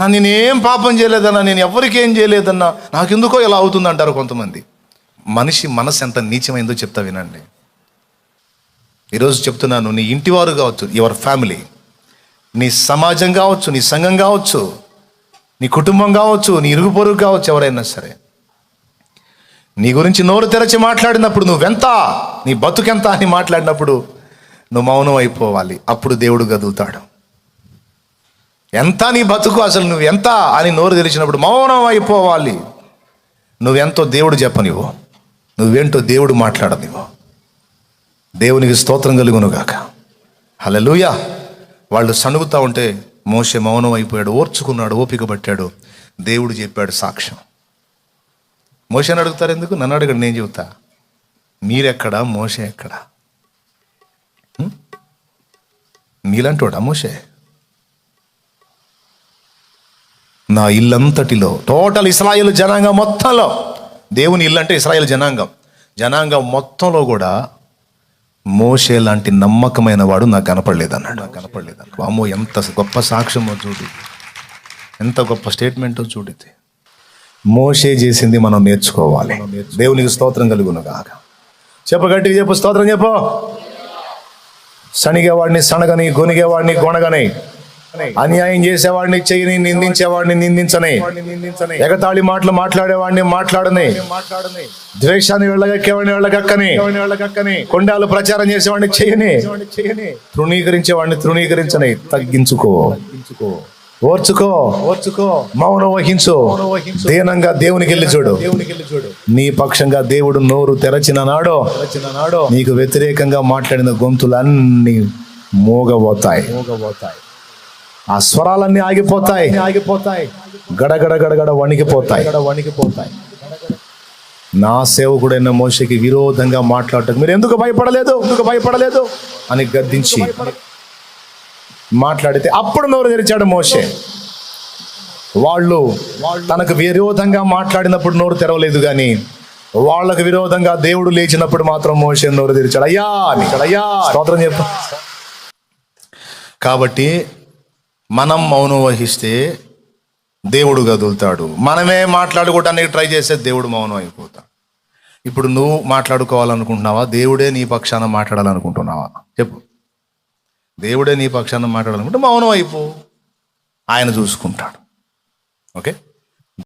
అన్నా నేనేం పాపం చేయలేదన్నా నేను ఎవరికేం ఏం చేయలేదన్నా నాకెందుకో ఇలా అవుతుంది అంటారు కొంతమంది. మనిషి మనసు ఎంత నీచమైందో చెప్తా వినండి. ఈరోజు చెప్తున్నాను నీ ఇంటివారు కావచ్చు యువర్ ఫ్యామిలీ నీ సమాజం కావచ్చు నీ సంఘం కావచ్చు నీ కుటుంబం కావచ్చు నీ ఇరుగు పొరుగు కావచ్చు ఎవరైనా సరే. నీ గురించి నోరు తెరచి మాట్లాడినప్పుడు నువ్వెంత నీ బతుకెంత అని మాట్లాడినప్పుడు నువ్వు మౌనం అయిపోవాలి. అప్పుడు దేవుడు గదులుతాడు ఎంత నీ బతుకు అసలు? నువ్వు ఎంత అని నోరు తెరిచినప్పుడు మౌనం అయిపోవాలి. నువ్వెంతో దేవుడు చెప్పనివ్వు. నువ్వేంటో దేవుడు మాట్లాడనివ్వు. దేవునికి స్తోత్రం కలుగునుగాక. హల్లెలూయా. వాళ్ళు సణుగుతూ ఉంటే మోసే మౌనం అయిపోయాడు ఓర్చుకున్నాడు ఓపిక పట్టాడు. దేవుడు చెప్పాడు సాక్ష్యం. మోషని అడుగుతారు ఎందుకు? నన్ను అడగండి నేను చెబుతా. మీరెక్కడా? మోసే ఎక్కడా? హ్మ్? నీలంటోడా మోసే నా ఇల్లంతటిలో. టోటల్ ఇస్రాయేల్ జనాంగం మొత్తంలో. దేవుని ఇల్లు అంటే ఇస్రాయేల్ జనాంగం. జనాంగం మొత్తంలో కూడా మోషే లాంటి నమ్మకమైన వాడు నాకు కనపడలేదు అన్నాడు నాకు కనపడలేదు అన్నాడు అమ్మో ఎంత గొప్ప సాక్ష్యమో చూడు. ఎంత గొప్ప స్టేట్మెంటో చూడితే మోషే చేసింది మనం నేర్చుకోవాలి. దేవునికి స్తోత్రం కలుగును కాక చెప్ప గట్టిగా చెప్పు స్తోత్రం చెప్పు. సణిగేవాడిని సనగని గొనిగేవాడిని గొనగని. అన్యాయం చేసేవాడిని చెయ్యని నిందించేవాడిని నిందించని. ఎగతాళి మాటలు మాట్లాడేవాడిని మాట్లాడని. ద్వేషాన్ని వెళ్ళగక్కేవాడిని వెళ్ళగక్కని. కొండాలు ప్రచారం చేసేవాడిని చేయని తృణీకరించేవాడిని తృణీకరించని. తగ్గించుకో. ఓర్చుకో. ఓర్చుకో. మౌనం వహించు. దీనంగా దేవునికి వెళ్ళి చూడు. నీ పక్షంగా దేవుడు నోరు తెరచిన నాడో నాడో నీకు వ్యతిరేకంగా మాట్లాడిన గొంతులన్నీ మూగబోతాయి. మూగబోతాయి. ఆ స్వరాలన్నీ ఆగిపోతాయి. ఆగిపోతాయి. గడగడ గడగడ వణికిపోతాయి. వణికిపోతాయి. నా సేవకుడైన మోషకి విరోధంగా మాట్లాడటం మీరు ఎందుకు భయపడలేదు? ఎందుకు భయపడలేదు? అని గద్దించి మాట్లాడితే అప్పుడు నోరు తెరిచాడు మోషే. వాళ్ళు తనకు విరోధంగా మాట్లాడినప్పుడు నోరు తెరవలేదు కానీ వాళ్ళకు విరోధంగా దేవుడు లేచినప్పుడు మాత్రం మోషే నోరు తెరిచాడు. అయ్యా అని. అయ్యా స్తోత్రం చెప్పు. కాబట్టి మనం మౌనం వహిస్తే దేవుడు కదులుతాడు. మనమే మాట్లాడుకోవడానికి ట్రై చేస్తే దేవుడు మౌనం అయిపోతాడు. ఇప్పుడు నువ్వు మాట్లాడుకోవాలనుకుంటున్నావా? దేవుడే నీ పక్షాన మాట్లాడాలనుకుంటున్నావా? చెప్పు. దేవుడే నీ పక్షాన మాట్లాడాలనుకుంటే మౌనం అయిపో. ఆయన చూసుకుంటాడు. ఓకే?